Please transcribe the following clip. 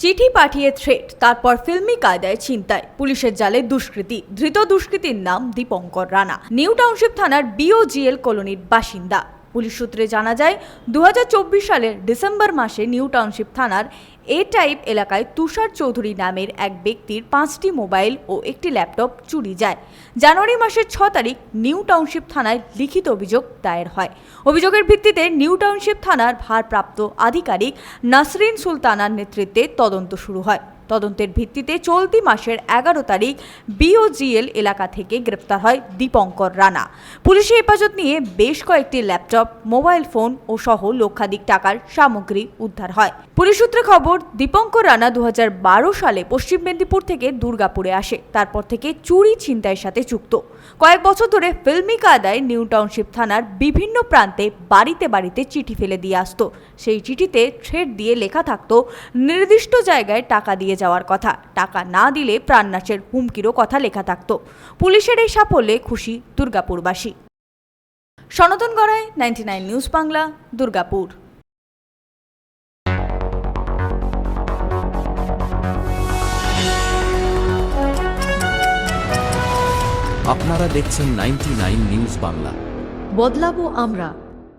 চিঠি পাঠিয়ে থ্রেট, তারপর ফিল্মি কায়দায় ছিনতাই, পুলিশের জালে দুষ্কৃতী, ধৃত দুষ্কৃতীর নাম দীপঙ্কর রানা। নিউ টাউনশিপ থানার বিওজিএল কলোনির বাসিন্দা। পুলিশ সূত্রে জানা যায় দু হাজার চব্বিশ সালের ডিসেম্বর মাসে নিউ টাউনশিপ থানার এ টাইপ এলাকায় তুষার চৌধুরী নামের এক ব্যক্তির পাঁচটি মোবাইল ও একটি ল্যাপটপ চুরি যায়। জানুয়ারি মাসের ছ তারিখ নিউ টাউনশিপ থানায় লিখিত অভিযোগ দায়ের হয়। অভিযোগের ভিত্তিতে নিউ টাউনশিপ থানার ভারপ্রাপ্ত আধিকারিক নাসরিন সুলতানার নেতৃত্বে তদন্ত শুরু হয়। তদন্তের ভিত্তিতে চলতি মাসের এগারো তারিখ বিওজিএল এলাকা থেকে গ্রেপ্তার হয় দীপঙ্কর রানা। পুলিশি হেফাজত নিয়ে বেশ কয়েকটি ল্যাপটপ, মোবাইল ফোন ও সহ লক্ষাধিক টাকার সামগ্রী উদ্ধার হয়। পুলিশ সূত্রে খবর, দীপঙ্কর রানা দু হাজার বারো সালে পশ্চিম মেদিনীপুর থেকে দুর্গাপুরে আসে। তারপর থেকে চুরি ছিনতাইয়ের সাথে যুক্ত। কয়েক বছর ধরে ফিল্মি কায়দায় নিউ টাউনশিপ থানার বিভিন্ন প্রান্তে বাড়িতে বাড়িতে চিঠি ফেলে দিয়ে আসতো। সেই চিঠিতে থ্রেড দিয়ে লেখা থাকতো, নির্দিষ্ট জায়গায় টাকা দিয়ে যাওয়ার কথা। টাকা না দিলে প্রাণনাশের হুমকিরও কথা লেখা থাকতো। পুলিশের এই সাফল্যে খুশি দুর্গাপুরবাসী। Sanatan Garai ninety nine news Bangla Durgapur. আপনারা দেখছেন নাইনটি নিউজ বাংলা। বদলাবো আমরা।